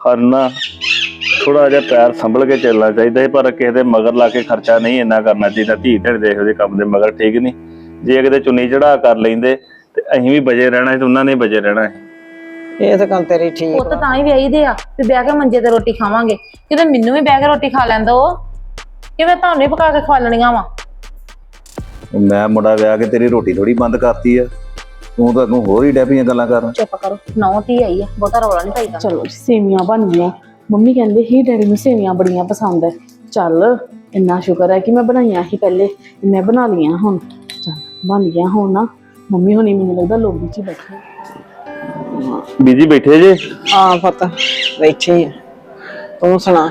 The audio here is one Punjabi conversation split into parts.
ਹਰਨਾ ਥੋੜਾ ਜਿਹਾ ਪੈਰ ਸੰਭਲ ਕੇ ਚੱਲਣਾ ਚਾਹੀਦਾ ਹੈ ਪਰ ਕਿਸੇ ਦੇ ਮਗਰ ਲਾ ਕੇ ਖਰਚਾ ਨਹੀਂ ਇੰਨਾ ਕਰਨਾ ਚਾਹੀਦਾ। ਧੀ ਧੜ ਦੇਖੋ ਦੇ ਕੰਮ ਦੇ ਮਗਰ ਠੀਕ ਨਹੀਂ। ਜੇ ਕਿਤੇ ਚੁੰਨੀ ਚੜਾ ਕਰ ਲੈਂਦੇ ਤੇ ਅਸੀਂ ਵੀ ਬਜੇ ਰਹਿਣਾ ਤੇ ਉਹਨਾਂ ਨੇ ਬਜੇ ਰਹਿਣਾ ਸੀ। ਇਹ ਤਾਂ ਗੱਲ ਤੇਰੀ ਠੀਕ ਪੁੱਤ ਤਾਂ ਹੀ ਵਿਆਹੀ ਦੇ ਆ ਵੀ ਬਹਿ ਕੇ ਮੰਜੇ ਤੇ ਰੋਟੀ ਖਾਵਾਂਗੇ। ਕਿਤੇ ਮੈਨੂੰ ਵੀ ਬਹਿ ਕੇ ਰੋਟੀ ਖਾ ਲੈਂਦਾ ਉਹ ਕਿਵੇਂ ਤੁਹਾਨੂੰ ਹੀ ਪਕਾ ਕੇ ਖਵਾ ਲੈਣੀਆਂ ਵਾ। ਮੈਂ ਮੁੰਡਾ ਵਿਆਹ ਕੇ ਤੇਰੀ ਰੋਟੀ ਥੋੜੀ ਬੰਦ ਕਰਤੀ ਆ। ਤੂੰ ਤਾਂ ਤੂੰ ਹੋਰ ਹੀ ਡੈਪੀਆਂ ਗੱਲਾਂ ਕਰਨ ਚੁੱਪ ਕਰੋ। ਨੌ ਧੀ ਆਈ ਆ ਬਹੁਤਾ ਰੌਲਾ ਨਹੀਂ ਪਾਈਦਾ। ਚਲੋ ਜੀ ਸੇਵੀਆਂ ਬਣ ਗਈਆਂ। ਮੰਮੀ ਕਹਿੰਦੇ ਹੀ ਡੈਡੀ ਨੂੰ ਸੇਵੀਆਂ ਬੜੀਆਂ ਪਸੰਦ ਹੈ ਚੱਲ ਇੰਨਾ ਸ਼ੁਕਰ ਹੈ ਕਿ ਮੈਂ ਬਣਾਈਆਂ ਸੀ ਪਹਿਲੇ ਤੇ ਮੈਂ ਬਣਾ ਲਈਆਂ ਹੁਣ। ਚੱਲ ਬਣ ਗਿਆ ਹੁਣ ਨਾ। ਮੰਮੀ ਹੁਣੀ ਮੈਨੂੰ ਲੱਗਦਾ ਲੋਬੀ 'ਚ ਹੀ ਬੈਠੇ ਬੀਜੀ ਬੈਠੇ ਜੇ? ਆ ਪਤਾ ਬੈਠੀ ਆ। ਤੂੰ ਸੁਣਾ।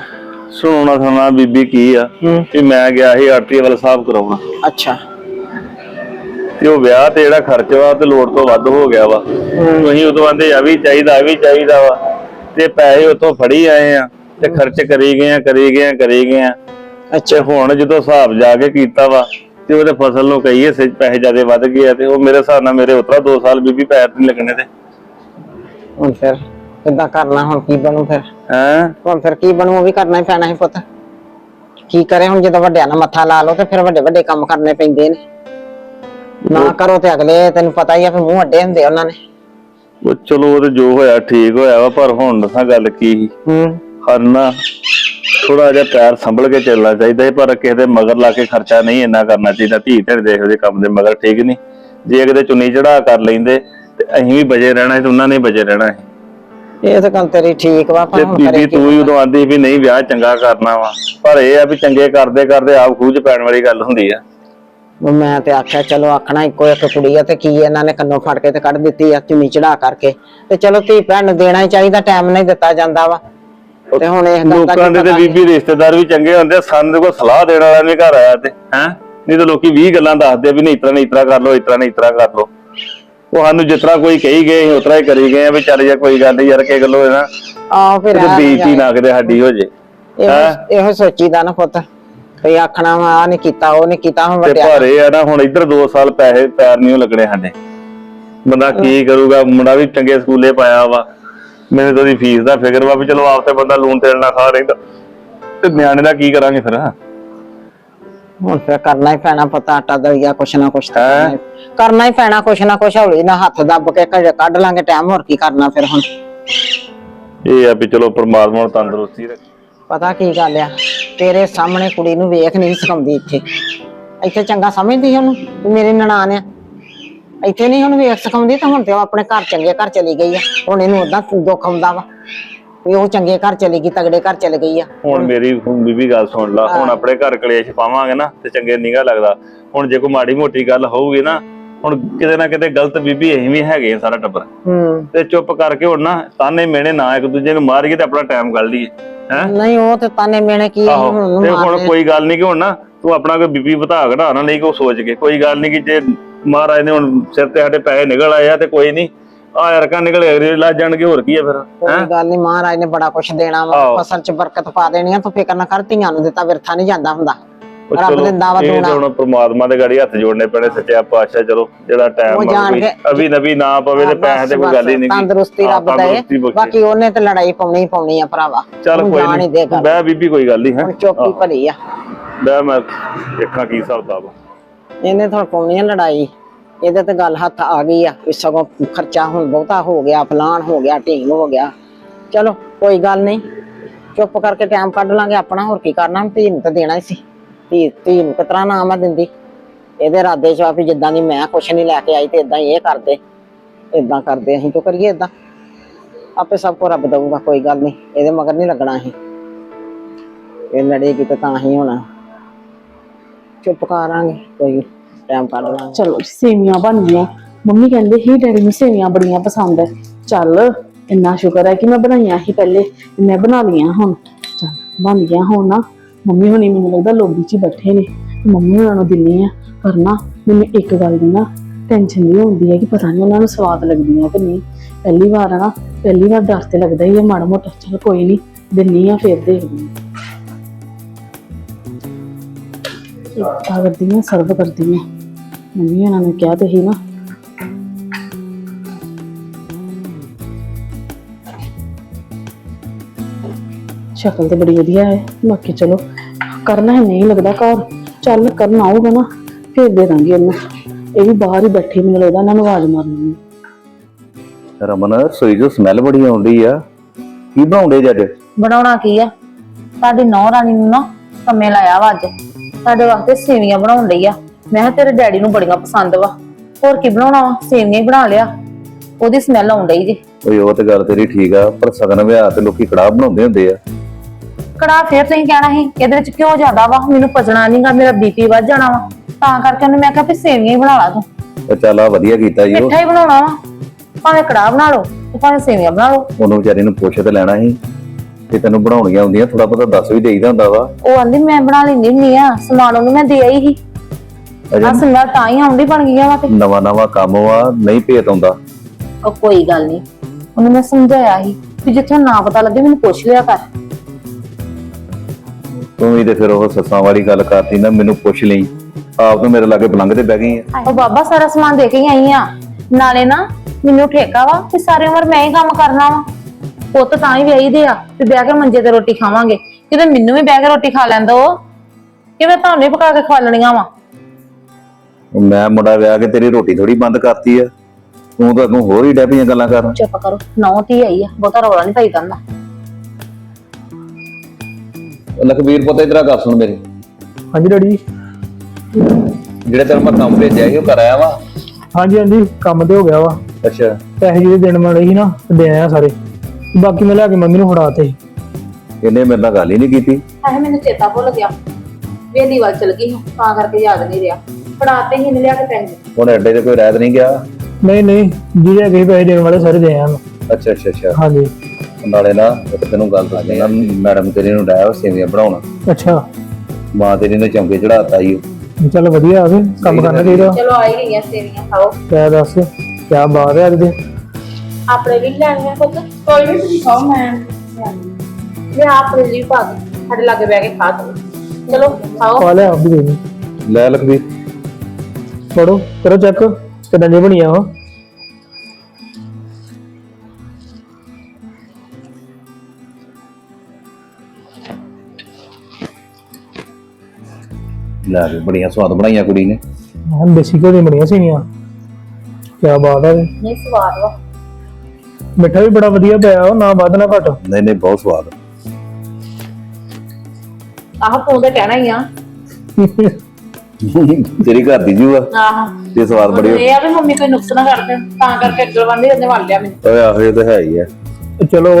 ਸੁਣਾਉਣਾ ਸੁਣਾ ਬੀਬੀ ਕੀ ਆ? ਹੂੰ। ਕਿ ਮੈਂ ਗਿਆ ਸੀ ਆਰਟੀ ਵਾਲਾ ਸਾਹਿਬ ਕਰਾਉਣਾ। ਅੱਛਾ। ਤੇ ਉਹ ਵਿਆਹ ਤੇ ਜਿਹੜਾ ਖਰਚ ਵਾ ਤੇ ਲੋੜ ਤੋਂ ਵੱਧ ਹੋ ਗਿਆ ਵਾ। ਤੁਸੀਂ ਉਦੋਂ ਆਂਦੇ ਆ ਵੀ ਚਾਹੀਦਾ ਆ ਵੀ ਚਾਹੀਦਾ ਵਾ। ਤੇ ਪੈਸੇ ਉਤੋਂ ਫੜੀ ਆਏ ਆ ਤੇ ਖਰਚ ਕਰੀ ਗਏ ਆ ਕਰੀ ਗਏ ਆ ਕਰੀ ਗਏ ਆ। ਅੱਛਾ। ਹੁਣ ਜਦੋਂ ਹਿਸਾਬ ਜਾ ਕੇ ਕੀਤਾ ਵਾ ਤੇ ਉਹਦੇ ਫਸਲ ਨੂੰ ਕਈ ਹਿੱਸੇ ਪੈਸੇ ਜ਼ਿਆਦੇ ਵੱਧ ਗਏ ਆ ਤੇ ਉਹ ਮੇਰੇ ਹਿਸਾਬ ਨਾਲ ਮੇਰੇ ਉਤਰਾ 2 ਸਾਲ ਬੀਬੀ ਪੈਰ ਨਹੀਂ ਲੱਗਣੇ ਤੇ। ਹੁਣ ਫਿਰ ਕਿੱਦਾਂ ਕਰਨਾ ਹੁਣ ਕੀ ਬਣੂ ਫਿਰ? ਹੈਂ? ਹੁਣ ਫਿਰ ਕੀ ਬਣੂ ਉਹ ਵੀ ਕਰਨਾ ਹੀ ਪੈਣਾ ਹੈ ਪੁੱਤ। ਕੀ ਕਰੇ ਹੁਣ ਜਦੋਂ ਵੱਡਿਆਂ ਨਾਲ ਮੱਥਾ ਲਾ ਲਓ ਤੇ ਫਿਰ ਵੱਡੇ ਵੱਡੇ ਕੰਮ ਕਰਨੇ ਪੈਂਦੇ ਨੇ। ਨਾ ਕਰੋ ਤੇ ਅਗਲੇ ਤੈਨੂੰ ਪਤਾ ਹੀ ਆ ਫਿਰ ਮੂੰਹ ਅੱਡੇ ਹੁੰਦੇ ਉਹਨਾਂ ਨੇ। ਉਹ ਚਲੋ ਉਹ ਤੇ ਜੋ ਹੋਇਆ ਠੀਕ ਹੋਇਆ ਵਾ ਪਰ ਹੁਣ ਦੱਸਾਂ ਗੱਲ ਕੀ ਸੀ। ਹੂੰ। ਹਰਨਾ ਥੋੜਾ ਜਿਹਾ ਪੈਰ ਸੰਭਲ ਕੇ ਚੱਲਣਾ ਚਾਹੀਦਾ ਹੈ ਪਰ ਕਿਸੇ ਦੇ ਮਗਰ ਲਾ ਕੇ ਖਰਚਾ ਨਹੀਂ ਇੰਨਾ ਕਰਨਾ ਚਾਹੀਦਾ। ਧੀ ਧੜ ਦੇਖੋ ਦੇ ਕੰਮ ਦੇ ਮਗਰ ਠੀਕ ਨਹੀਂ। ਜੇ ਕਿਤੇ ਚੁੰਨੀ ਚੜਾ ਕਰ ਲੈਂਦੇ ਤੇ ਅਸੀਂ ਵੀ ਬਜੇ ਰਹਿਣਾ ਸੀ ਤੇ ਉਹਨਾਂ ਨੇ ਬਜੇ ਰਹਿਣਾ ਸੀ। ਇਹ ਤਾਂ ਗੱਲ ਤੇਰੀ ਠੀਕ ਵਾ ਤੇ ਪਰ ਹੁਣ ਬੀਬੀ ਕਰੇ ਤੂੰ ਹੀ ਉਦੋਂ ਆਂਦੀ ਵੀ ਨਹੀਂ ਵਿਆਹ ਚੰਗਾ ਕਰਨਾ ਵਾ। ਪਰ ਇਹ ਆ ਵੀ ਚੰਗੇ ਕਰਦੇ ਕਰਦੇ ਆਪ ਖੂਜ ਪੈਣ ਵਾਲੀ ਗੱਲ ਹੁੰਦੀ ਆ। ਮੈਂ ਤੇ ਆਖਿਆ ਚਲੋ ਆਖਣਾ ਇੱਕੋ ਇੱਕ ਕੁੜੀ ਆ ਤੇ ਕੀ ਇਹਨਾਂ ਨੇ ਕੰਨੋਂ ਫੜ ਕੇ ਤੇ ਕੱਢ ਦਿੱਤੀ ਆ ਚੁੰਨੀ ਚੜਾ ਕਰਕੇ। ਤੇ ਚਲੋ ਧੀ ਭੈਣ ਨੂੰ ਦੇਣਾ ਹੀ ਚਾਹੀਦਾ ਟਾਈਮ ਨਹੀਂ ਦਿੱਤਾ ਜਾਂਦਾ ਵਾ। ਤੇ ਹੁਣ ਇਹ ਗੱਲ ਦਾ ਲੋਕਾਂ ਦੇ ਤੇ ਬੀਬੀ ਰਿਸ਼ਤੇਦਾਰ ਵੀ ਚੰਗੇ ਹੁੰਦੇ ਆ, ਸਾਨੂੰ ਤੇ ਕੋਈ ਸਲਾਹ ਦੇਣ ਵਾਲਾ ਨਹੀਂ ਘਰ ਆਇਆ ਤੇ ਹੈ? ਨਹੀਂ ਤਾਂ ਲੋਕੀ 20 ਗੱਲਾਂ ਦੱਸਦੇ ਆ ਵੀ ਨਹੀਂ ਇਤਰਾ ਨਹੀਂ ਇਤਰਾ ਕਰ ਲੋ ਇਤਰਾ ਨਹੀਂ ਇਤਰਾ ਕਰ ਲੋ ਉਹ ਸਾਨੂੰ ਜਿਸ ਤਰ੍ਹਾਂ ਕੋਈ ਕਹੀ ਗਏ ਉਤਰਾ ਹੀ ਕਰੀ ਗਏ ਆ ਵੀ ਚੱਲ ਜਾ ਕੋਈ ਗੱਲ ਨਹੀਂ ਯਾਰ ਕੀ ਗੱਲੋਂ ਹੈ ਨਾ ਆਹ ਫਿਰ ਤੇ ਆ ਬੀਤੀ ਨਾ ਕਿਤੇ ਸਾਡੀ ਹੋ ਜੇ। ਇਹੋ ਇਹੋ ਸੋਚੀਦਾ ਨਾ ਪੁੱਤ। ਵੀ ਆਖਣਾ ਵਾ ਆ ਨਹੀਂ ਕੀਤਾ ਉਹ ਨਹੀਂ ਕੀਤਾ ਹੁਣ ਤੇ ਵੱਡਿਆ ਭਾਰੇ ਆ ਨਾ ਹੁਣ ਇੱਧਰ 2 ਸਾਲ ਪੈਸੇ ਪੈਰ ਨਹੀਂ ਲੱਗਣੇ ਸਾਡੇ। ਬੰਦਾ ਕੀ ਕਰੂਗਾ ਮੁੰਡਾ ਵੀ ਚੰਗੇ ਸਕੂਲੇ ਪਾਇਆ ਵਾ। ਮੈਨੂੰ ਤਾਂ ਉਹਦੀ ਫੀਸ ਦਾ ਫਿਕਰ ਵਾ ਵੀ ਚਲੋ ਆਪ ਤੇ ਬੰਦਾ ਲੂਣ ਤੇਲ ਨਾ ਖਾ ਰਹਿੰਦਾ ਤੇ ਨਿਆਣੇ ਦਾ ਕੀ ਕਰਾਂਗੇ ਫਿਰ ਹੁਣ ਫਿਰ ਕਰਨਾ ਹੀ ਪੈਣਾ ਪਤਾ ਆਟਾ ਦਲੀਆ ਕੁਛ ਨਾ ਕੁਛ ਤਾਂ ਹੈਂ? ਕਰਨਾ ਹੀ- ਕਰਨਾ ਹੀ ਪੈਣਾ ਕੁਛ ਨਾ ਕੁਛ ਹੌਲੀ ਨਾ ਹੱਥ ਦੱਬ ਕੇ ਘਰੇ ਕੱਢ ਲਾਂਗੇ ਟਾਈਮ ਹੋਰ ਕੀ ਕਰਨਾ ਫਿਰ ਹੁਣ। ਇਹ ਆ ਵੀ ਚਲੋ ਪ੍ਰਮਾਤਮਾ ਨੂੰ ਤੰਦਰੁਸਤੀ ਰੱਖੇ। ਪਤਾ ਕੀ ਗੱਲ ਆ ਤੇਰੇ ਸਾਹਮਣੇ ਕੁੜੀ ਨੂੰ ਵੇਖ ਨਹੀਂ ਸਿਖਾਉਂਦੀ ਇੱਥੇ। ਇੱਥੇ ਚੰਗਾ ਸਮਝਦੀ ਉਹਨੂੰ ਵੀ ਮੇਰੀ ਨਨਾਣ ਆ। ਇੱਥੇ ਨਹੀਂ ਉਹਨੂੰ ਵੇਖ ਸਿਖਾਉਂਦੀ ਤਾਂ ਹੁਣ ਤੇ ਉਹ ਆਪਣੇ ਘਰ ਚੰਗੇ ਘਰ ਚਲੀ ਗਈ ਆ। ਹੁਣ ਇਹਨੂੰ ਉਦਾਂ ਦੁੱਖ ਆਉਂਦਾ ਵਾ ਵੀ ਉਹ ਚੰਗੇ ਘਰ ਚਲੀ ਗਈ ਤਗੜੇ ਘਰ ਚਲੀ ਗਈ ਆ। ਹੁਣ ਮੇਰੀ ਹੁਣ ਬੀਬੀ ਗੱਲ ਸੁਣ ਲਾ ਹੁਣ ਆਪਣੇ ਘਰ ਕਲੇਸ਼ ਪਾਵਾਂਗੇ ਨਾ ਤੇ ਚੰਗੇ ਨਿਗਾ ਲੱਗਦਾ। ਹੁਣ ਜੇ ਕੋਈ ਮਾੜੀ ਮੋਟੀ ਗੱਲ ਹੋਊਗੀ ਨਾ ਹੁਣ ਕਿਤੇ ਨਾ ਕਿਤੇ ਗਲਤ ਬੀਬੀ ਅਸੀਂ ਵੀ ਹੈਗੇ ਆ ਸਾਰਾ ਟੱਬਰ। ਤੇ ਚੁੱਪ ਕਰਕੇ ਹੁਣ ਨਾ ਤਾਨੇ ਮੇਣੇ ਨਾ ਇੱਕ ਦੂਜੇ ਨੂੰ ਮਾਰੀਏ ਤੇ ਆਪਣਾ ਟਾਈਮ ਕੱਢ ਲਈਏ। ਹੈ? ਨਹੀਂ ਉਹ ਤੇ ਤਾਨੇ ਮੇਣੇ ਕੀ ਆ, ਆਹੋ ਹੁਣ ਤੇ ਹੁਣ। ਕੋਈ ਗੱਲ ਨਹੀਂ ਕਿ ਹੁਣ ਨਾ ਤੂੰ ਆਪਣਾ ਕੋਈ ਬੀਬੀ ਵਧਾ ਘਟਾ ਨਾ ਲਈ ਕੋ ਸੋਚ ਕੇ। ਕੋਈ ਗੱਲ ਨਹੀਂ ਕਿ ਜੇ ਮਹਾਰਾਜ ਨੇ ਹੁਣ ਸਿਰ ਤੇ ਸਾਡੇ ਪੈਸੇ ਨਿਕਲ ਆਏ ਆ ਤੇ ਕੋਈ ਨਹੀਂ ਆ ਯਾਰ ਕਾ ਨਿਕਲ ਅਗਲੇ ਲੱਜ ਜਾਣਗੇ ਹੋਰ ਕੀ ਆ ਫਿਰ ਕੋਈ ਗੱਲ ਨਹੀਂ ਮਹਾਰਾਜ ਨੇ ਬੜਾ ਕੁਝ ਦੇਣਾ ਵਾ। ਆਹੋ। ਫਸਲ 'ਚ ਬਰਕਤ ਪਾ ਦੇਣੀ ਆ ਤੂੰ ਫਿਕਰ ਨਾ ਕਰ ਧੀਆਂ ਨੂੰ ਦਿੱਤਾ ਵਿਰਥਾ ਨਹੀਂ ਜਾਂਦਾ ਹੁੰਦਾ। ਉਹ ਰੱਬ ਚਲੋ, ਦਿੰਦਾ ਵਾ ਇਹ ਦੂਣਾ। ਤਾਂ ਹੁਣ ਪ੍ਰਮਾਤਮਾ ਦੇ ਗਾੜੀ ਹੱਥ ਜੋੜਨੇ ਪੈਣੇ ਸੱਚਿਆ ਪਾਤਸ਼ਾਹ ਚਲੋ ਜਿਹੜਾ ਉਹ ਟਾਈਮ ਜਾਣ ਕੇ- ਅਭੀ ਨਬੀ ਨਾ ਪਵੇ ਤੇ ਪੈਸੇ ਤੇ ਕੋਈ ਗੱਲ ਹੀ ਨਹੀਂ ਤੰਦਰੁਸਤੀ ਰੱਬ ਦੇ ਬਾਕੀ ਉਹਨੇ ਤੇ ਲੜਾਈ ਪਾਉਣੀ ਹੀ ਪਾਉਣੀ ਆ ਭਰਾਵਾ। ਚੱਲ ਕੋਈ ਨਹੀਂ ਗੱਲ ਬਹਿ ਬੀਬੀ ਕੋਈ ਗੱਲ ਨਹੀਂ ਹੈ। ਹੁਣ ਚੋਪੀ ਭਲੀ ਆ। ਬਹਿ ਮੈਂ ਦੇਖਾਂ ਕੀ ਹਿਸਾਬ ਕਿਤਾਬ ਆ। ਇਹਨੇ ਤਾਂ ਪਾਉਣੀ ਆ ਲੜਾਈ। ਇਹਦੇ ਤੇ ਗੱਲ ਹੱਥ ਆ ਗਈ ਆ ਵੀ ਸਗੋਂ ਖਰਚਾ ਹੁਣ ਬਹੁਤਾ ਹੋ ਗਿਆ ਫਲਾਨ ਹੋ ਗਿਆ ਢੀਂਗ ਹੋ ਗਿਆ। ਚਲੋ ਕੋਈ ਗੱਲ ਨਹੀਂ ਚੁੱਪ ਕਰਕੇ ਟਾਈਮ ਕੱਢ ਲਾਂਗੇ ਆਪਣਾ ਹੋਰ ਕੀ ਕਰਨਾ ਧੀ ਨੂੰ ਤਾਂ ਦੇਣਾ ਹੀ ਸੀ। ਧੀ ਧੀ ਨੂੰ ਕਿਤਰਾ ਨਾਮ ਆ ਦਿੰਦੀ? ਇਹਦੇ ਇਰਾਦੇ ਚ ਆ ਵੀ ਜਿੱਦਾਂ ਦੀ ਮੈਂ ਕੁਛ ਨਹੀਂ ਲੈ ਕੇ ਆਈ ਤੇ ਇਦਾਂ ਹੀ ਇਹ ਕਰਦੇ। ਇਦਾਂ ਕਰਦੇ, ਅਸੀਂ ਕਿਉਂ ਕਰੀਏ ਇਦਾਂ ਆਪੇ ਸਭ ਕੋ ਰੱਬ ਦਊਗਾ, ਕੋਈ ਗੱਲ ਨਹੀਂ, ਇਹਦੇ ਮਗਰ ਨਹੀਂ ਲੱਗਣਾ ਅਸੀਂ। ਇਹ ਲੜੇਗੀ ਤੇ ਤਾਂ ਹੀ ਹੋਣਾ। ਚੁੱਪ ਕਰਾਂਗੇ, ਕੋਈ ਟਾਈਮ ਕੱਢ ਲਾਂਗੇ। ਚਲੋ ਸੇਵੀਆਂ ਬਣ ਗਈਆਂ। ਮੰਮੀ ਕਹਿੰਦੇ, ਹੀ ਡੈਡੀ ਨੂੰ ਸੇਵੀਆਂ ਬੜੀਆਂ ਪਸੰਦ ਹੈ ਚੱਲ, ਇੰਨਾ ਸ਼ੁਕਰ ਹੈ ਕਿ ਮੈਂ ਬਣਾਈਆਂ ਸੀ ਪਹਿਲੇ ਮੈਂ ਬਣਾ ਲਈਆਂ ਹੁਣ। ਚੱਲ, ਬਣ ਗਿਆ ਹੁਣ ਨਾ। ਮੰਮੀ ਹੁਣੀ ਮੈਨੂੰ ਲੱਗਦਾ ਲੋਬੀ 'ਚ ਹੀ ਬੈਠੇ ਨੇ। ਮੰਮੀ ਉਹਨਾਂ ਨੂੰ ਦਿੰਨੀ ਆ। ਪਰ ਨਾ, ਮੈਨੂੰ ਇੱਕ ਗੱਲ ਦੀ ਨਾ ਟੈਨਸ਼ਨ ਨਹੀਂ ਹੁੰਦੀ ਹੈ ਕਿ ਪਤਾ ਨਹੀਂ ਉਹਨਾਂ ਨੂੰ ਸਵਾਦ ਲੱਗਦੀਆਂ ਕਿ ਨਹੀਂ। ਪਹਿਲੀ ਵਾਰ ਆ ਨਾ, ਪਹਿਲੀ ਵਾਰ ਡਰ ਤੇ ਲੱਗਦਾ ਹੀ ਹੈ ਮਾੜਾ ਮੋਟਾ। ਚਲ ਕੋਈ ਨਹੀਂ ਦਿੰਨੀ ਆ ਫਿਰ ਦੇਖਦੀ ਹਾਂ ਕਰਦੀ ਹਾਂ ਸਰਵ ਕਰਦੀ ਹਾਂ ਮੰਮੀ ਉਹਨਾਂ ਨੇ ਕਿਹਾ ਤੇ ਸੀ ਨਾ ਸ਼ਕਲ ਤੇ ਬੜੀ ਵਧੀਆ ਹੈ। ਬਾਕੀ ਚਲੋ ਕਰਨਾ ਹੈ ਨਹੀਂ ਲੱਗਦਾ ਘਰ। ਚੱਲ ਕਰਨ ਆਊਗਾ ਨਾ ਫੇਰ ਦੇ ਦਾਂਗੇ ਇਹਨੂੰ। ਇਹ ਵੀ ਬਾਹਰ ਹੀ ਬੈਠੇ ਮੈਨੂੰ ਲੱਗਦਾ ਇਹਨਾਂ ਨੂੰ ਆਵਾਜ਼ ਮਾਰਨੀ ਹੈ। ਰਮਨ ਰਸੋਈ ਜੋ ਸਮੈਲ ਬੜੀ ਆਉਂਦੀ ਆ। ਕੀ ਬਣਾਉਂਦੇ ਜੱਜ ਬਣਾਉਣਾ ਕੀ ਆ? ਤੁਹਾਡੀ ਨੌ ਰਾਣੀ ਨੂੰ ਨਾ ਕੰਮੇ ਲਾਇਆ ਵਾ ਅੱਜ। ਤੁਹਾਡੇ ਵਾਸਤੇ ਸੇਵੀਆਂ ਬਣਾਉਣ ਲਈ ਆ। ਮੈਂ ਕਿਹਾ ਤੇਰੇ ਡੈਡੀ ਨੂੰ ਬੜੀਆਂ ਪਸੰਦ ਵਾ। ਹੋਰ ਕੀ ਬਣਾਉਣਾ ਵਾ? ਸੇਵੀਆਂ ਹੀ ਬਣਾ ਲਿਆ। ਉਹਦੀ ਸਮੈਲ ਆਉਣ ਡਈ ਜੀ। ਓਏ ਉਹ ਤੇ ਗੱਲ ਤੇਰੀ ਠੀਕ ਆ ਪਰ ਸਗਨ ਵਿਆਹ ਤੇ ਲੋਕੀ ਕੜਾਹ ਬਣਾਉਂਦੇ ਹੁੰਦੇ ਆ। ਕੜਾ ਫੇਰ ਤੁਸੀਂ ਕਹਿਣਾ ਸੀ? ਇਹਦੇ ਵਿੱਚ ਕਿਉਂ ਜ਼ਿਆਦਾ ਵਾ? ਮੈਨੂੰ ਪਚਣਾ ਨਹੀਂਗਾ ਮੇਰਾ ਬੀਪੀ ਵੱਧ ਜਾਣਾ ਵਾ। ਤਾਂ ਕਰਕੇ ਉਹਨੂੰ ਮੈਂ ਕਿਹਾ ਵੀ ਸੇਵੀਆਂ ਹੀ ਬਣਾ ਲਾ ਤੂੰ। ਤੇ ਚੱਲ ਆ ਵਧੀਆ ਕੀਤਾ ਜੀ ਉਹ। ਮਿੱਠਾ ਹੀ ਬਣਾਉਣਾ ਵਾ। ਭਾਵੇਂ ਕੜਾ ਬਣਾ ਲਓ ਤੇ ਭਾਵੇਂ ਸੇਵੀਆਂ ਬਣਾ ਲਓ। ਉਹਨੂੰ ਵਿਚਾਰੀ ਨੂੰ ਪੁੱਛ ਤੇ ਲੈਣਾ ਸੀ ਕਿ ਤੈਨੂੰ ਬਣਾਉਣੀਆਂ ਹੁੰਦੀਆਂ ਥੋੜਾ ਬਹੁਤਾ ਦੱਸ ਵੀ ਦੇਈਦਾ ਹੁੰਦਾ ਵਾ। ਉਹ ਆਂਦੀ ਮੈਂ ਬਣਾ ਲੈਂਦੀ ਹੁੰਦੀ ਆ ਸਮਾਨ ਉਹਨੂੰ ਮੈਂ ਦੇ ਆਈ ਸੀ। ਅਜੇ ਆ ਸਮੈਲ ਤਾਂ ਹੀ ਆਉਂਦੀ ਬਣ ਗਈਆਂ ਵਾ ਤੇ। ਨਵਾਂ ਨਵਾਂ ਕੰਮ ਵਾ ਨਹੀਂ ਭੇਤ ਆਉਂਦਾ ਉਹ ਕੋਈ ਗੱਲ ਨਹੀਂ। ਉਹਨੂੰ ਮੈਂ ਸਮਝਾਇਆ ਸੀ ਕਿ ਜਿੱਥੇ ਨਾ ਪਤਾ ਲੱਗੇ ਮੈਨੂੰ ਪੁੱਛ ਲਿਆ ਕਰ। ਤੂੰ ਵੀ ਤੇ ਫਿਰ ਉਹ ਸੱਸਾਂ ਵਾਲੀ ਗੱਲ ਕਰਤੀ ਨਾ ਮੈਨੂੰ ਪੁੱਛ ਲਈ। ਆਪ ਤੋਂ ਮੇਰੇ ਲਾਗੇ ਪਲੰਘ ਤੇ ਬਹਿ ਗਈ ਆ। ਉਹ ਬਾਬਾ ਸਾਰਾ ਸਮਾਨ ਦੇ ਕੇ ਹੀ ਆਈ ਆ। ਨਾਲੇ ਨਾ ਮੈਨੂੰ ਠੇਕਾ ਵਾ ਕਿ ਸਾਰੀ ਉਮਰ ਮੈਂ ਹੀ ਕੰਮ ਕਰਨਾ ਵਾ। ਪੁੱਤ ਤਾਂ ਹੀ ਵਿਆਹੀ ਦੇ ਆ ਤੇ ਬਹਿ ਕੇ ਮੰਜੇ ਤੇ ਰੋਟੀ ਖਾਵਾਂਗੇ। ਕਿਤੇ ਮੈਨੂੰ ਵੀ ਬਹਿ ਕੇ ਰੋਟੀ ਖਾ ਲੈਂਦਾ ਉਹ ਕਿ ਮੈਂ ਤੁਹਾਨੂੰ ਹੀ ਪਕਾ ਕੇ ਖਵਾ ਲੈਣੀਆਂ ਵਾ। ਮੈਂ ਮੁੰਡਾ ਵਿਆਹ ਕੇ ਤੇਰੀ ਰੋਟੀ ਥੋੜੀ ਬੰਦ ਕਰਤੀ ਆ। ਤੂੰ ਤਾਂ ਤੂੰ ਹੋਰ ਹੀ ਡੈਪੀਆਂ ਗੱਲਾਂ ਕਰ ਚੁੱਪ ਕਰੋ ਨੌ ਆਈ ਆ ਬਹੁਤਾ ਰੌਲਾ ਨਹੀਂ ਪਾਈਦਾ ਹੁੰਦਾ ਲਖਬੀਰ ਪੁੱਤ ਇਧਰ ਗੱਲ ਸੁਣ ਮੇਰੀ। ਹਾਂਜੀ ਡੈਡੀ। ਜਿਹੜੇ ਤੈਨੂੰ ਮੈਂ ਕੰਮ ਭੇਜਿਆ ਸੀ ਉਹ ਕਰਾਇਆ ਵਾ? ਹਾਂਜੀ ਹਾਂਜੀ ਕੰਮ ਤੇ ਹੋ ਗਿਆ ਵਾ। ਅੱਛਾ। ਪੈਸੇ ਜਿਹੜੇ ਦੇਣ ਵਾਲੇ ਸੀ ਨਾ ਤੇ ਦੇ ਆਇਆ ਸਾਰੇ। ਬਾਕੀ ਮੈਂ ਲਿਆ ਕੇ ਮੰਮੀ ਨੂੰ ਫੜਾਤੇ ਇਹਨੇ ਮੇਰੇ ਨਾਲ ਗੱਲ ਹੀ ਨਹੀਂ ਕੀਤੀ। ਐ ਮੈਨੂੰ ਚੇਤਾ ਭੁੱਲ ਗਿਆ। ਵੇਲੀ ਵੱਲ ਚਲ ਗਈ ਹਾਂ, ਤਾਂ ਕਰਕੇ ਯਾਦ ਨਹੀਂ ਰਿਹਾ। ਫੜਾਤੇ ਹੀ ਨੇ ਲਿਆ ਕੇ ਪੈਂਦੇ ਹੁਣ ਅੱਡੇ ਤੇ ਕੋਈ ਰਹਿਤ ਨਹੀਂ ਗਿਆ? ਨਹੀਂ ਨਹੀਂ ਜਿਹੜੇ ਹੈਗੇ ਸੀ ਪੈਸੇ ਦੇਣ ਵਾਲੇ ਸਾਰੇ ਦੇ ਆਇਆ ਮੈਂ। ਅੱਛਾ ਅੱਛਾ ਅੱਛਾ। ਹਾਂਜੀ। ਨਾਲੇ ਨਾ ਇੱਕ ਤੈਨੂੰ ਗੱਲ ਦੱਸ ਦੇਣਾ ਮੈਡਮ ਤੇਰੀ ਨੂੰ ਡਾਇਆ ਸੇਵੀਆਂ ਬਣਾਉਣਾ। ਅੱਛਾ। ਮਾਂ ਤੇਰੀ ਨੇ ਚੌਂਕੇ ਚੜਾਤਾ ਈ ਓ। ਚੱਲ ਵਧੀਆ ਆ ਗਏ ਕੰਮ ਕਰਨਾ ਚਾਹੀਦਾ। ਚਲੋ ਆ ਹੀ ਗਈਆਂ ਸੇਵੀਆਂ ਖਾਓ। ਕਿਆ ਦੱਸ ਕਿਆ ਬਾਤ ਹੈ ਅੱਜ ਦੇ। ਆਪਣੇ ਵੀ ਲੈਣੀਆਂ ਪੁੱਤ। ਕੋਈ ਨਹੀਂ ਤੁਸੀਂ ਖਾਓ ਮੈਂ ਮੈਂ ਆਪਣੇ ਲਈ ਪਾ ਦੂੰ। ਸਾਡੇ ਲਾਗੇ ਬਹਿ ਕੇ ਖਾ ਤੂੰ ਚਲੋ ਖਾਓ। ਪਾ ਲਿਆ ਆਪ ਵੀ ਦੇ ਦੇ। ਲੈ ਲਖਬੀਰ। ਪੜੋ ਕਰੋ ਚੈੱਕ ਕਿਦਾਂ ਦੀ ਬਣੀਆਂ ਵਾ ਲੈ ਵੀ ਬੜੀਆਂ ਸਵਾਦ ਬਣਾਈਆਂ ਕੁੜੀ ਨੇ। ਹਾਂ ਦੇਸੀ ਘਿਓ ਦੀਆਂ ਬਣੀਆਂ ਸੀਗੀਆਂ। ਕਿਆ ਬਾਤ ਹੈ ਨਹੀਂ ਸਵਾਦ ਵਾ। ਮਿੱਠਾ ਵੀ ਬੜਾ ਵਧੀਆ ਪਿਆ ਵਾ ਨਾ ਵੱਧ ਨਾ ਘੱਟ। ਨਹੀਂ ਨਹੀਂ ਬਹੁਤ ਸਵਾਦ। ਆਹ ਤੂੰ ਤਾਂ ਕਹਿਣਾ ਹੀ ਆ। ਤੇਰੀ ਘਰ ਦੀ ਜੂ ਆ ਆਹ। ਤੇ ਸਵਾਦ ਬੜੀ ਇਹ ਆ ਵੀ ਮੰਮੀ ਕੋਈ ਨੁਕਸ ਨਾ ਕਰ ਦੇਣ ਤਾਂ ਕਰਕੇ ਅੱਗੇ ਬੰਦੇ ਉਹਨੇ ਵੜ ਲਿਆ ਮੈਨੂੰ। ਓਏ ਆਹੋ ਇਹ ਤਾਂ ਹੈ ਹੀ ਆ। ਤੇ ਚਲੋ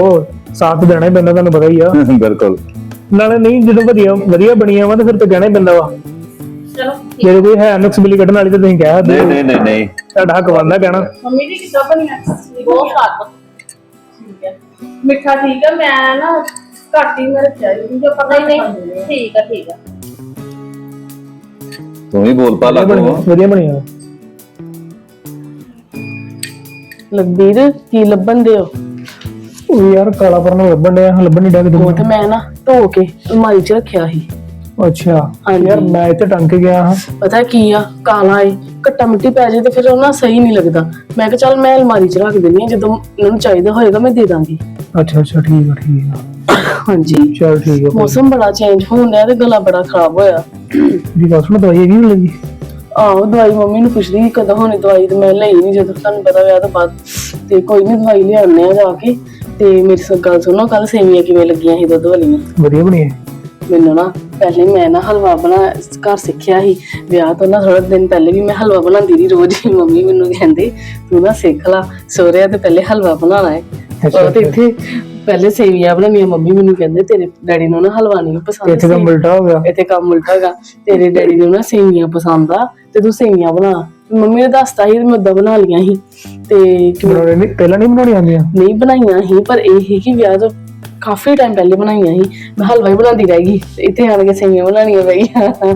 ਸਾਥ ਦੇਣਾ ਹੀ ਪੈਂਦਾ ਤੁਹਾਨੂੰ ਪਤਾ ਹੀ ਆ। ਬਿਲਕੁਲ। ਨਾਲੇ ਨਹੀਂ ਜਦੋਂ ਵਧੀਆ ਵਧੀਆ ਬਣੀਆਂ ਵਾ ਤਾਂ ਫਿਰ ਤਾਂ ਕਹਿਣਾ ਹੀ ਪੈਂਦਾ ਵਾ। ਚਲੋ ਜੇ ਕੋਈ ਹੈ ਨੁਕਸ ਬਿਲੀ ਕੱਢਣ ਵਾਲੀ ਤਾਂ ਤੁਸੀਂ ਕਹਿ ਸਕਦੇ ਨਹੀਂ ਹੋ। ਨਹੀਂ ਨਹੀਂ ਨਹੀਂ। ਤੁਹਾਡਾ ਹੱਕ ਬਣਦਾ ਕਹਿਣਾ। ਮੰਮੀ ਜੀ ਕਿੱਦਾਂ ਬਣੀਆਂ? ਬਹੁਤ ਸਵਾਦ ਠੀਕ ਹੈ। ਮਿੱਠਾ ਠੀਕ ਆ ਮੈਂ ਨਾ ਘੱਟ ਹੀ ਮੈਂ ਰੱਖਿਆ ਜੀ ਜੋ ਪਤਾ ਨਹੀਂ ਨਹੀਂ। ਠੀਕ ਆ ਠੀਕ ਆ। ਤੂੰ ਵੀ ਬੋਲ ਪਾ ਲਾ ਵਧੀਆ ਬਣੀਆਂ ਲਖਬੀਰ ਕੀ ਲੱਭਣ ਦੇ ਹੋ ਉਹ ਯਾਰ ਕਾਲਾ ਪਰਨ ਲੱਭਣ ਡਿਆ ਲੱਭਣ ਨਹੀਂ ਡਿਆ ਉਹ ਕਿਤੇ ਤੇ ਮੈਂ ਨਾ ਧੋ ਕੇ ਅਲਮਾਰੀ 'ਚ ਰੱਖਿਆ ਸੀ। ਅੱਛਾ ਹਾਂਜੀ। ਯਾਰ ਮੈਂ ਇੱਥੇ ਟੰਗ ਕੇ ਗਿਆ ਹਾਂ। ਪਤਾ ਕੀ ਆ ਕਾਲਾ ਏ ਘੱਟਾ ਮਿੱਟੀ ਪੈ ਜੇ ਤੇ ਫਿਰ ਉਹ ਨਾ ਸਹੀ ਨਹੀਂ ਲੱਗਦਾ। ਮੈਂ ਕਿਹਾ ਚੱਲ ਮੈਂ ਅਲਮਾਰੀ 'ਚ ਰੱਖ ਦਿੰਦੀ ਆ ਜਦੋਂ ਇਹਨਾਂ ਨੂੰ ਚਾਹੀਦਾ ਹੋਏਗਾ ਮੈਂ ਦੇ ਦਾਂਗੀ। ਅੱਛਾ ਅੱਛਾ ਠੀਕ ਆ ਠੀਕ ਆ। ਹਾਂਜੀ। ਚਲ ਠੀਕ ਆ ਮੌਸਮ ਬੜਾ ਚੇਂਜ ਹੋਣ ਡਿਆ ਤੇ ਗਲਾ ਬੜਾ ਖਰਾਬ ਹੋਇਆ। ਜੀ ਗੱਲ ਸੁਣ ਦਵਾਈ ਹੈਗੀ ਨਹੀਂ ਲੱਗੀ ਆਹੋ ਦਵਾਈ ਮੰਮੀ ਨੂੰ ਪੁੱਛਦੀ ਸੀ ਕਦੋਂ ਹੋਣੀ ਦਵਾਈ ਤੇ ਮੈਂ ਲਈ ਨਹੀਂ ਜਦੋਂ ਤੁਹਾਨੂੰ ਪਤਾ ਵਿਆਹ ਤੋਂ ਬਾਅਦ। ਤੇ ਕੋਈ ਨਹੀਂ ਦਵਾਈ ਲਿਆਉਣੇ ਆ ਜਾ ਕੇ। ਤੇ ਮੇਰੀ ਸ ਗੱਲ ਸੁਣੋ ਕੱਲ ਸੇਵੀਆਂ ਕਿਵੇਂ ਲੱਗੀਆਂ ਸੀ ਦੁੱਧ ਵਾਲੀਆਂ? ਵਧੀਆ ਬਣੀ ਹੈ ਮੈਨੂੰ ਨਾ ਪਹਿਲੇ ਮੈਂ ਨਾ ਹਲਵਾ ਬਣਾ ਘਰ ਸਿੱਖਿਆ ਸੀ। ਵਿਆਹ ਤੋਂ ਨਾ ਥੋੜਾ ਦਿਨ ਪਹਿਲੇ ਵੀ ਮੈਂ ਹਲਵਾ ਬਣਾਉਂਦੀ ਰਹੀ ਰੋਜ਼ ਹੀ। ਮੰਮੀ ਮੈਨੂੰ ਕਹਿੰਦੇ ਤੂੰ ਨਾ ਸਿੱਖ ਲਾ ਸੋਹਰਿਆਂ ਤੇ ਪਹਿਲੇ ਹਲਵਾ ਬਣਾਉਣਾ ਹੈ। ਉਹ ਤੇ ਇੱਥੇ ਪਹਿਲੇ ਸੇਵੀਆਂ ਬਣਾਉਣੀਆਂ ਮੰਮੀ ਮੈਨੂੰ ਕਹਿੰਦੇ ਤੇਰੇ ਡੈਡੀ ਨੂੰ ਨਾ ਹਲਵਾ ਨਹੀਂ ਪਸੰਦ ਇੱਥੇ ਤਾਂ ਸੇਵੀਆਂ- ਉਲਟਾ ਹੋ ਗਿਆ। ਇੱਥੇ ਕੰਮ ਉਲਟਾ ਹੈਗਾ ਤੇਰੇ ਡੈਡੀ ਨੂੰ ਨਾ ਸੇਵੀਆਂ ਪਸੰਦ ਆ ਤੇ ਤੂੰ ਸੇਵੀਆਂ ਬਣਾ। ਮੰਮੀ ਨੇ ਦੱਸਤਾ ਸੀ ਮੈਂ ਉਦਾਂ ਬਣਾ ਲੀਆਂ ਸੀ। ਤੇ ਕਿਵੇਂ ਬਣਾਉਣੇ ਨਹੀਂ? ਪਹਿਲਾਂ ਨਹੀਂ ਬਣਾਉਣੀ ਆਉਂਦੀਆਂ? ਨਹੀਂ ਬਣਾਈਆਂ ਸੀ ਪਰ ਇਹ ਹੀ ਕਿ ਵਿਆਹ ਤੋਂ ਕਾਫੀ ਟਾਈਮ ਪਹਿਲੇ ਬਣਾਈਆਂ ਸੀ। ਮੈਂ ਹਲਵਾ ਹੀ ਬਣਾਉਂਦੀ ਰਹਿ ਗਈ। ਇੱਥੇ ਆਣ ਕੇ ਸੇਵੀਆਂ ਬਣਾਉਣੀਆਂ ਪਈਆਂ।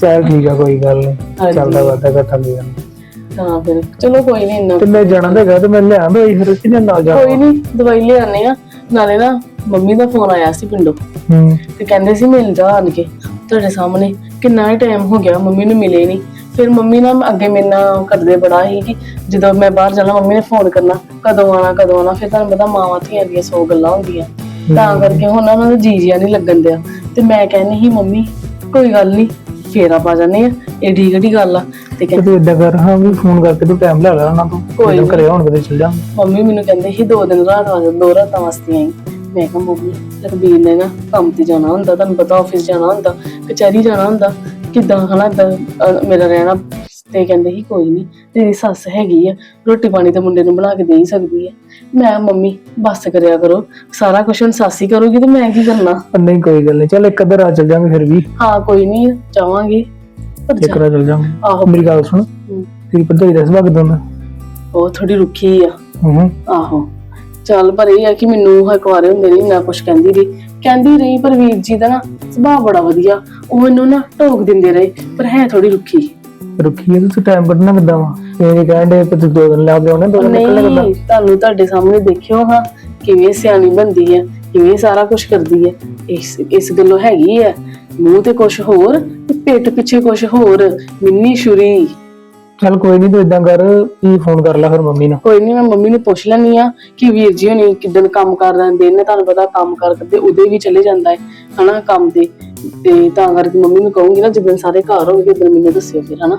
ਚਲ ਠੀਕ ਆ ਕੋਈ ਗੱਲ ਨਹੀਂ। ਚੱਲਦਾ ਵਾਦਾ ਘਟਾ ਲਿਆ ਤਾਂ ਫਿਰ ਚਲੋ ਕੋਈ ਨਹੀਂ ਇੰਨਾ ਤੇ ਮੈਂ ਜਾਣਾ ਤਾਂ ਹੈਗਾ ਤੇ ਮੈਂ ਲਿਆਂ ਦਵਾਈ ਫਿਰ ਕਿਹਨੇ ਨਾਲ ਜਾ ਕੋਈ ਨਹੀਂ ਦਵਾਈ ਲਿਆਣੇ ਆ ਨਾਲੇ ਨਾ ਮੰਮੀ ਦਾ ਫੋਨ ਆਇਆ ਸੀ ਪਿੰਡੋਂ। ਹੂੰ। ਤੇ ਕਹਿੰਦੇ ਸੀ ਮਿਲ ਜਾ ਆਣ ਕੇ। ਤੁਹਾਡੇ ਸਾਹਮਣੇ ਕਿੰਨਾ ਟਾਈਮ ਹੋ ਗਿਆ ਮੰਮੀ ਨੂੰ ਮਿਲੇ ਨਹੀਂ। ਫਿਰ ਮੰਮੀ ਨਾ ਅੱਗੇ ਮੇਰੇ ਨਾਲ ਕਰਦੇ ਬੜਾ ਸੀ ਕਿ ਜਦੋਂ ਮੈਂ ਬਾਹਰ ਜਾਣਾ ਮੰਮੀ ਨੇ ਫੋਨ ਕਰਨਾ ਕਦੋਂ ਆਣਾ ਕਦੋਂ ਆਣਾ ਫਿਰ ਤੁਹਾਨੂੰ ਪਤਾ ਮਾਵਾਂ ਧੀਆਂ ਦੀਆਂ ਸੌ ਗੱਲਾਂ ਹੁੰਦੀਆਂ। ਤਾਂ ਕਰਕੇ ਹੁਣ ਉਹਨਾਂ ਨੂੰ ਜੀ ਜਿਆ ਨਹੀਂ ਲੱਗਣ ਦਿਆ। ਤੇ ਮੈਂ ਕਹਿੰਦੀ ਸੀ ਮੰਮੀ ਕੋਈ ਗੱਲ ਨਹੀਂ ਫੇਰਾ ਪਾ ਜਾਂਦੇ ਆ ਇਹ ਠੀਕ ਢੀ ਗੱਲ ਆ। ਤੇ ਤੇ ਕਹਿੰਦੀ ਤੂੰ ਏਦਾਂ ਕਰ ਹਾਂ ਵੀ ਫੋਨ ਕਰਕੇ ਤੂੰ ਟਾਈਮ ਲੈ ਲੈ ਉਹਨਾਂ ਤੋਂ। ਕੋਈ ਜਦੋਂ ਨੀ। ਘਰੇ ਹੁਣ ਕਦੇ ਚੱਲ ਜਾਵਾਂਗੇ। ਮੰਮੀ ਮੈਨੂੰ ਕਹਿੰਦੇ ਸੀ ਦੋ ਦਿਨ ਰਾਤ ਵਾਸਤੇ ਦੋ ਰਾਤਾਂ ਵਾਸਤੇ ਆਈ। ਮੈਂ ਕਿਹਾ ਮੰਮੀ ਲਖਬੀਰ ਨੇ ਨਾ ਕੰਮ ਤੇ ਜਾਣਾ ਹੁੰਦਾ ਤੁਹਾਨੂੰ ਪਤਾ ਆਫਿਸ ਜਾਣਾ ਹੁੰਦਾ ਕਚਹਿਰੀ ਜਾਣਾ ਹੁੰਦਾ। ਕਿਦਾਂ ਹਨਾ ਏਦਾਂ, ਅਹ, ਮੇਰਾ ਰਹਿਣਾ ਤੇ ਕਹਿੰਦੇ ਸੀ ਕੋਈ ਨਹੀਂ ਤੇਰੀ ਸੱਸ ਹੈਗੀ ਆ ਰੋਟੀ ਪਾਣੀ ਤਾਂ ਮੁੰਡੇ ਨੂੰ ਬਣਾ ਕੇ ਦੇ ਹੀ ਸਕਦੀ ਹੈ ਮੈਂ ਮੰਮੀ ਬੱਸ ਕਰਿਆ ਕਰੋ ਸਾਰਾ ਕੁਝ ਹੁਣ ਸੱਸ ਹੀ ਕਰੂਗੀ ਤੇ ਮੈਂ ਕੀ ਕਰਨਾ? ਨਹੀਂ ਕੋਈ ਗੱਲ ਨਹੀਂ ਚੱਲ ਇੱਕ ਅੱਧਾ ਰਾਤ ਚੱਲ ਜਾਵਾਂਗੇ ਫਿਰ ਵੀ। ਹਾਂ ਕੋਈ ਨਹੀਂ ਚਾਹਾਂਗੇ ਪਰ ਇੱਕ ਰਾਤ ਚੱਲ ਜਾਵਾਂਗੇ ਆਹੋ। ਮੇਰੀ ਗੱਲ ਸੁਣ। ਤੇਰੀ ਭਰਜਾਈ ਦਾ ਸੁਭਾਅ ਕਿਦਾਂ ਦਾ? ਉਹ ਥੋੜੀ ਰੁੱਖੀ ਆ। ਹੂੰ। ਆਹੋ। ਚੱਲ ਪਰ ਇਹ ਆ ਕਿ ਮੈਨੂੰ ਹਕਵਾਰੇ ਹੁੰਦੇ ਨਹੀਂ ਨਾ ਕੁਝ ਕਹਿੰਦੀ ਰਹੀ ਕਹਿੰਦੀ ਰਹੀ ਪਰ ਵੀਰ ਜੀ ਦਾ ਨਾ ਸੁਭਾਅ ਬੜਾ ਵਧੀਆ। ਉਹ ਇਹਨੂੰ ਨਾ ਟੋਕ ਦਿੰਦੇ ਰਹੇ ਪਰ ਹੈ ਥੋੜੀ ਰੁੱਖੀ। ਰੁੱਖੀ ਹੈ ਤੂੰ ਟਾਈਮ ਕੱਢਣਾ ਕਿੱਦਾਂ ਵਾ? ਇਹ ਕਹਿਣ ਦੇ ਤੂੰ ਦੋ ਦਿਨ ਲੱਗ ਜਾਣੇ ਦੋ ਦਿਨ ਨਿਕਲਣੇ ਕਿੱਦਾਂ? ਨਹੀਂ ਤੁਹਾਨੂੰ ਤੁਹਾਡੇ ਸਾਹਮਣੇ ਦੇਖਿਓ ਹਾਂ ਕਿਵੇਂ ਸਿਆਣੀ ਬੰਦੀ ਹੈ ਕਿਵੇਂ ਸਾਰਾ ਕੁਝ ਕਰਦੀ ਹੈ। ਇਸ ਇਸ ਗੱਲੋਂ ਹੈਗੀ ਹੈ ਮੂੰਹ ਤੇ ਕੁਝ ਹੋਰ ਤੇ ਪਿੱਠ ਪਿੱਛੇ ਕੁਝ ਹੋਰ ਮਿੰਨੀ ਛੁਰੀ। ਚੱਲ ਕੋਈ ਨਹੀਂ ਤੂੰ ਇਦਾਂ ਕਰ ਕੀ ਫੋਨ ਕਰ ਲੈ ਫਿਰ ਮੰਮੀ ਨੂੰ ਕੋਈ ਨਹੀਂ ਮੈਂ ਮੰਮੀ ਨੂੰ ਪੁੱਛ ਲੈਣੀ ਆ ਕਿ ਵੀਰ ਜੀ ਹੋਣੀ ਕਿਦਾਂ ਕੰਮ ਕਰ ਰਹੇ ਨੇ ਤੁਹਾਨੂੰ ਪਤਾ ਕੰਮ ਕਰ ਕਰਦੇ ਉਹਦੇ ਵੀ ਚਲੇ ਜਾਂਦਾ ਹੈ ਹਨਾ ਕੰਮ ਤੇ। ਤੇ ਤਾਂ ਕਰਕੇ ਮੰਮੀ ਨੂੰ ਕਹੂੰਗੀ ਨਾ ਜਦੋਂ ਸਾਰੇ ਘਰ ਹੋਣਗੇ ਉਦੋਂ ਮੈਨੂੰ ਦੱਸਿਓ ਫਿਰ ਹਨਾ।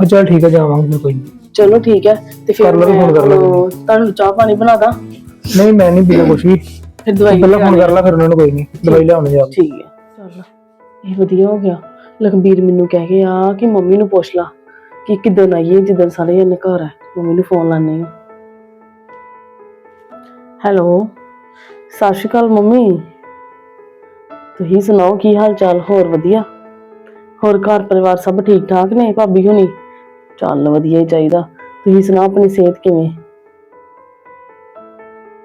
ਆ ਚੱਲ ਠੀਕ ਹੈ ਜਾਵਾਂਗੇ ਫਿਰ ਕੋਈ। ਚਲੋ ਠੀਕ ਹੈ ਤੇ ਫਿਰ ਕਰ ਲਓ, ਮੈਂ phone ਕਰ ਲਓ। ਤੁਹਾਨੂੰ ਚਾਹ ਪਾਣੀ ਬਣਾ ਦਾਂ? ਨਹੀਂ ਮੈਂ ਨਹੀਂ ਪੀਣਾ ਕੁਛ ਵੀ। ਫਿਰ ਦਵਾਈ ਪਹਿਲਾਂ ਫੋਨ। ਕਰ ਲੈ ਫਿਰ ਉਹਨਾਂ ਨੂੰ ਕੋਈ ਨਹੀਂ ਦਵਾਈ ਲਿਆਉਣ ਜਾ ਠੀਕ ਹੈ। ਚੱਲ ਇਹ ਵਧੀਆ ਹੋ ਗਿਆ। ਲਖਬੀਰ ਮੈਨੂੰ ਕਹਿ ਗਿਆ ਕਿ ਮੰਮੀ ਨੂੰ ਪੁੱਛ ਲਾ। ਕਿ ਕਿੱਦਾਂ ਆਈਏ, ਜਿੱਦਣ ਸਾਰੇ ਜਣੇ ਘਰ ਹੈ ਮੰਮੀ ਨੂੰ ਫੋਨ ਲਾਣੇ ਆ। ਹੈਲੋ ਸਤਿ ਸ਼੍ਰੀ ਅਕਾਲ ਮੰਮੀ। ਤੁਸੀਂ ਸੁਣਾਓ, ਕੀ ਹਾਲ ਚਾਲ ਹੋਰ ਵਧੀਆ? ਹੋਰ ਘਰ ਪਰਿਵਾਰ ਸਭ ਠੀਕ ਠਾਕ ਨੇ, ਭਾਬੀ ਹੁਣੀ? ਚੱਲ ਵਧੀਆ ਹੀ ਚਾਹੀਦਾ। ਤੁਸੀਂ ਸੁਣਾਓ, ਆਪਣੀ ਸਿਹਤ ਕਿਵੇਂ?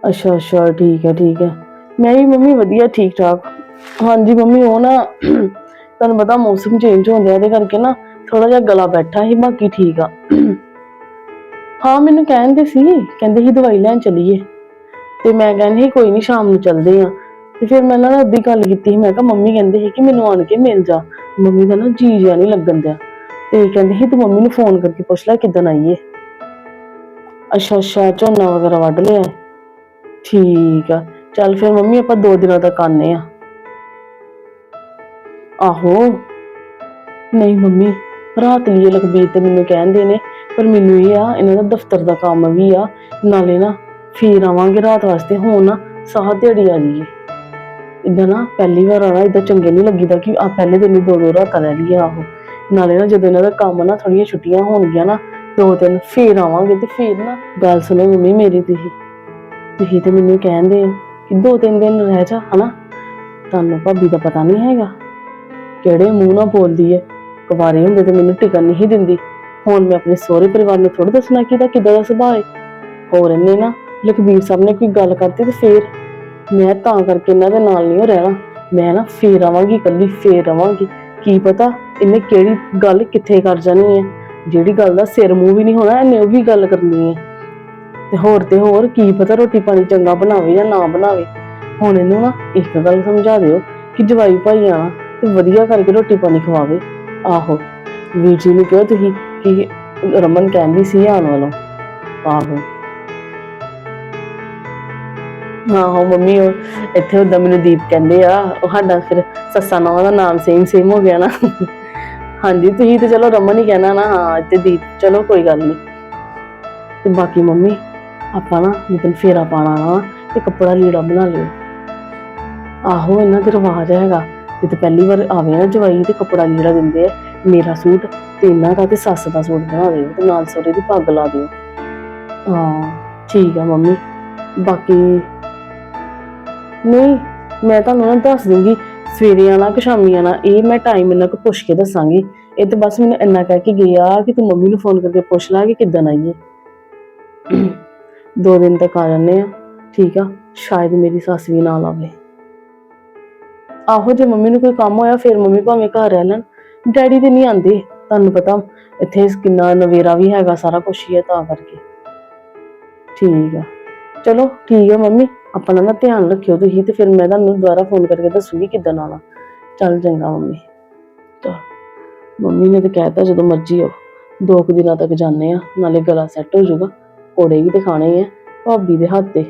ਅੱਛਾ ਅੱਛਾ, ਠੀਕ ਹੈ ਠੀਕ ਹੈ। ਮੈਂ ਵੀ ਮੰਮੀ ਵਧੀਆ ਠੀਕ ਠਾਕ ਹਾਂਜੀ ਮੰਮੀ, ਉਹ ਨਾ, ਤੁਹਾਨੂੰ ਪਤਾ ਮੌਸਮ ਚੇਂਜ ਹੁੰਦਾ ਇਹਦੇ ਕਰਕੇ ਨਾ ਥੋੜਾ ਜਿਹਾ ਗਲਾ ਬੈਠਾ ਸੀ ਬਾਕੀ ਠੀਕ ਆ। ਹਾਂ, ਮੈਨੂੰ ਕਹਿੰਦੇ ਸੀ ਕਹਿੰਦੇ ਸੀ ਦਵਾਈ ਲੈਣ ਚਲੀਏ। ਤੇ ਮੈਂ ਕਹਿੰਦੀ ਸੀ, ਕੋਈ ਨਹੀਂ ਸ਼ਾਮ ਨੂੰ ਚੱਲਦੇ ਆ। ਤੇ ਫਿਰ ਮੈਂ ਇਹਨਾਂ ਨਾਲ ਅੱਧੀ ਗੱਲ ਕੀਤੀ ਸੀ, ਮੈਂ ਕਿਹਾ ਮੰਮੀ ਕਹਿੰਦੇ ਸੀ ਕਿ ਮੈਨੂੰ ਆਣ ਕੇ ਮਿਲ ਜਾ। ਮੰਮੀ ਦਾ ਨਾ ਜੀ ਜਿਆ ਨਹੀਂ ਲੱਗਣ ਦਿਆ। ਤੇ ਕਹਿੰਦੇ ਸੀ, ਤੂੰ ਮੰਮੀ ਨੂੰ ਫੋਨ ਕਰਕੇ ਪੁੱਛ ਲੈ ਕਿੱਦਣ ਆਈਏ। ਅੱਛਾ ਅੱਛਾ, ਝੋਨਾ ਵਗੈਰਾ ਵੱਢ ਲਿਆ। ਹੈ? ਠੀਕ ਆ। ਚੱਲ ਫਿਰ ਮੰਮੀ, ਆਪਾਂ ਦੋ ਦਿਨਾਂ ਤੱਕ ਆਨੇ ਆ। ਆਹੋ। ਨਹੀਂ ਮੰਮੀ ਰਾਤ ਲਈ ਲਖਬੀਰ ਤੇ ਮੈਨੂੰ ਕਹਿੰਦੇ ਨੇ, ਪਰ ਮੈਨੂੰ ਇਹ ਆ, ਇਹਨਾਂ ਦਾ ਦਫ਼ਤਰ ਦਾ ਕੰਮ ਵੀ ਆ, ਨਾਲੇ ਨਾ ਫੇਰ ਆਵਾਂਗੇ ਰਾਤ ਵਾਸਤੇ, ਹੁਣ ਨਾ ਸਾਹ ਦਿਹਾੜੀ ਆ ਜਾਈਏ। ਇਦਾਂ ਨਾ ਪਹਿਲੀ ਵਾਰ ਆਣਾ ਇਦਾਂ ਚੰਗੇ ਨਹੀਂ ਲੱਗੀਦਾ ਕਿ ਆ ਪਹਿਲੇ ਦਿਨ ਹੀ ਦੋ ਦੋ ਰਾਤਾਂ ਰਹਿ ਲਈਆਂ ਆਹੋ। ਨਾਲੇ ਨਾ ਜਦੋਂ ਇਹਨਾਂ ਦਾ ਕੰਮ ਨਾ ਥੋੜੀਆਂ ਛੁੱਟੀਆਂ ਹੋਣਗੀਆਂ ਨਾ, ਦੋ ਦਿਨ ਫੇਰ ਆਵਾਂਗੇ ਤੇ ਫੇਰ ਨਾ ਗੱਲ ਸੁਣੋ ਮੰਮੀ ਮੇਰੀ ਤੁਸੀਂ। ਤੁਸੀਂ ਤੇ ਮੈਨੂੰ ਕਹਿੰਦੇ ਹੋ ਕਿ ਦੋ ਤਿੰਨ ਦਿਨ ਰਹਿ ਜਾ, ਹਨਾ? ਤੁਹਾਨੂੰ ਭਾਬੀ ਦਾ ਪਤਾ ਨਹੀਂ ਹੈਗਾ। ਕਿਹੜੇ ਮੂੰਹ ਨਾਲ ਬੋਲਦੀ ਹੈ? ਕੁਵਾਰੇ ਹੁੰਦੇ ਤੇ ਮੈਨੂੰ ਟਿਕਣ ਨਹੀਂ ਦਿੰਦੀ। ਹੁਣ ਮੈਂ ਆਪਣੇ ਸਹੁਰੇ ਪਰਿਵਾਰ ਨੂੰ ਥੋੜਾ ਦੱਸਣਾ ਕਿ ਇਹਦਾ ਕਿੱਦਾਂ ਦਾ ਸੁਭਾਅ ਹੈ ਹੋਰ ਇਹਨੇ ਨਾ ਲਖਬੀਰ ਸਾਹਿਬ ਨੇ ਕੋਈ ਗੱਲ ਕਰਤੀ ਤੇ ਫੇਰ ਮੈਂ ਤਾਂ ਕਰਕੇ ਇਹਨਾਂ ਦੇ ਨਾਲ ਨਹੀਂ ਰਹਿਣਾ। ਮੈਂ ਨਾ ਫੇਰ ਆਵਾਂਗੀ, ਇਕੱਲੀ ਫੇਰ ਆਵਾਂਗੀ ਕੀ ਪਤਾ ਇਹਨੇ ਕਿਹੜੀ ਗੱਲ ਕਿੱਥੇ ਕਰ ਜਾਣੀ ਹੈ ਜਿਹੜੀ ਗੱਲ ਦਾ ਸਿਰ ਮੂੰਹ ਵੀ ਨਹੀਂ ਹੋਣਾ, ਇਹਨੇ ਉਹ ਵੀ ਗੱਲ ਕਰਨੀ ਹੈ ਤੇ ਹੋਰ ਤੇ ਹੋਰ ਕੀ ਪਤਾ ਰੋਟੀ ਪਾਣੀ ਚੰਗਾ ਬਣਾਵੇ ਜਾਂ ਨਾ ਬਣਾਵੇ। ਹੁਣ ਇਹਨੂੰ ਨਾ ਇੱਕ ਗੱਲ ਸਮਝਾ ਦਿਓ ਕਿ ਜਵਾਈ ਭਾਈ ਆਣਾ ਤੇ ਵਧੀਆ ਕਰਕੇ ਰੋਟੀ ਪਾਣੀ ਖਵਾਵੇ। ਆਹੋ, ਵੀਰ ਜੀ ਨੂੰ ਕਿਹਾ ਤੁਸੀਂ ਕਿ ਰਮਨ ਕਹਿੰਦੀ ਸੀ ਆਉਣ ਵਾਲੋਂ। ਆਹੋ। ਆਹੋ, ਮੰਮੀ, ਉਹ ਇੱਥੇ ਉਦਾਂ ਮੈਨੂੰ ਦੀਪ ਕਹਿੰਦੇ ਆ, ਉਹ ਸਾਡਾ ਫਿਰ ਸੱਸਾ ਨਾਮ ਦਾ ਨਾਮ ਸੇਮ ਸੇਮ ਹੋ ਗਿਆ ਨਾ। ਹਾਂਜੀ, ਤੁਸੀਂ ਤੇ ਚਲੋ ਰਮਨ ਹੀ ਕਹਿਣਾ ਨਾ, ਹਾਂ ਤੇ ਦੀਪ, ਚਲੋ ਕੋਈ ਗੱਲ ਨਹੀਂ ਤੇ ਬਾਕੀ ਮੰਮੀ, ਆਪਾਂ ਨਾ ਜਦੋਂ ਫੇਰਾ ਪਾਣਾ ਨਾ ਤੇ ਕੱਪੜਾ ਲੀੜਾ ਬਣਾ ਲਿਓ। ਆਹੋ ਇਹਨਾਂ ਦੇ ਰਿਵਾਜ ਹੈਗਾ। ਜਦੋਂ ਪਹਿਲੀ ਵਾਰ ਆਵੇ ਨਾ ਜਵਾਈ ਤੇ ਕੱਪੜਾ ਲੀੜਾ ਦਿੰਦੇ ਆ, ਮੇਰਾ ਸੂਟ ਤੇ ਇਹਨਾਂ ਦਾ ਤੇ ਸੱਸ ਦਾ ਸੂਟ ਬਣਾ ਦਿਓ ਤੇ ਨਾਲ ਸੋਰੇ ਦੀ ਪੱਗ ਲਾ ਦਿਓ। ਹਾਂ, ਠੀਕ ਆ ਮੰਮੀ। ਬਾਕੀ ਨਹੀਂ, ਮੈਂ ਤੁਹਾਨੂੰ ਨਾ ਦੱਸ ਦੂੰਗੀ ਸਵੇਰੇ ਆਣਾ ਕਿ ਸ਼ਾਮੀ ਆਣਾ ਇਹ ਮੈਂ ਟਾਈਮ ਇਹਨਾਂ ਕੋ ਪੁੱਛ ਕੇ ਦੱਸਾਂਗੀ। ਇਹ ਤੇ ਬਸ ਮੈਨੂੰ ਇੰਨਾ ਕਹਿ ਕੇ ਗਿਆ ਕਿ ਤੂੰ ਮੰਮੀ ਨੂੰ ਫੋਨ ਕਰਕੇ ਪੁੱਛ ਲਾ ਕਿ ਕਿੱਦਾਂ ਆਈਏ ਦੋ ਦਿਨ ਤੱਕ ਆ ਜਾਂਦੇ ਆ, ਠੀਕ ਆ? ਸ਼ਾਇਦ ਮੇਰੀ ਸੱਸ ਵੀ ਨਾਲ ਆਵੇ। ਆਹੋ ਜੇ ਮੰਮੀ ਨੂੰ ਕੋਈ ਕੰਮ ਹੋਇਆ, ਫਿਰ ਮੰਮੀ ਭਾਵੇਂ ਘਰ ਰਹਿ ਲੈਣ। ਡੈਡੀ ਤੇ ਨਹੀਂ ਆਂਦੇ, ਤੁਹਾਨੂੰ ਪਤਾ, ਇੱਥੇ ਕਿੰਨਾ ਨਵੇਰਾ ਵੀ ਹੈਗਾ, ਸਾਰਾ ਕੁਝ ਹੀ ਹੈ ਤਾਂ ਕਰਕੇ। ਠੀਕ ਆ। ਚਲੋ, ਠੀਕ ਆ ਮੰਮੀ, ਆਪਣਾ ਨਾ ਧਿਆਨ ਰੱਖਿਓ ਤੁਸੀਂ, ਤੇ ਫਿਰ ਮੈਂ ਤੁਹਾਨੂੰ ਦੁਬਾਰਾ ਫੋਨ ਕਰਕੇ ਦੱਸੂਗੀ ਕਿੱਦਾਂ ਆਣਾ ਚੱਲ ਚੰਗਾ ਮੰਮੀ। ਤਾਂ ਮੰਮੀ ਨੇ ਤਾਂ ਕਹਿਤਾ ਜਦੋਂ ਮਰਜ਼ੀ ਆਓ। ਦੋ ਕੁ ਦਿਨਾਂ ਤੱਕ ਜਾਂਦੇ ਆ, ਨਾਲੇ ਗਲਾ ਸੈੱਟ ਹੋ ਜਾਊਗਾ। ਕੋੜੇ ਵੀ ਤੇ ਖਾਣੇ ਆ, ਭਾਬੀ ਦੇ ਹੱਥ ਤੇ।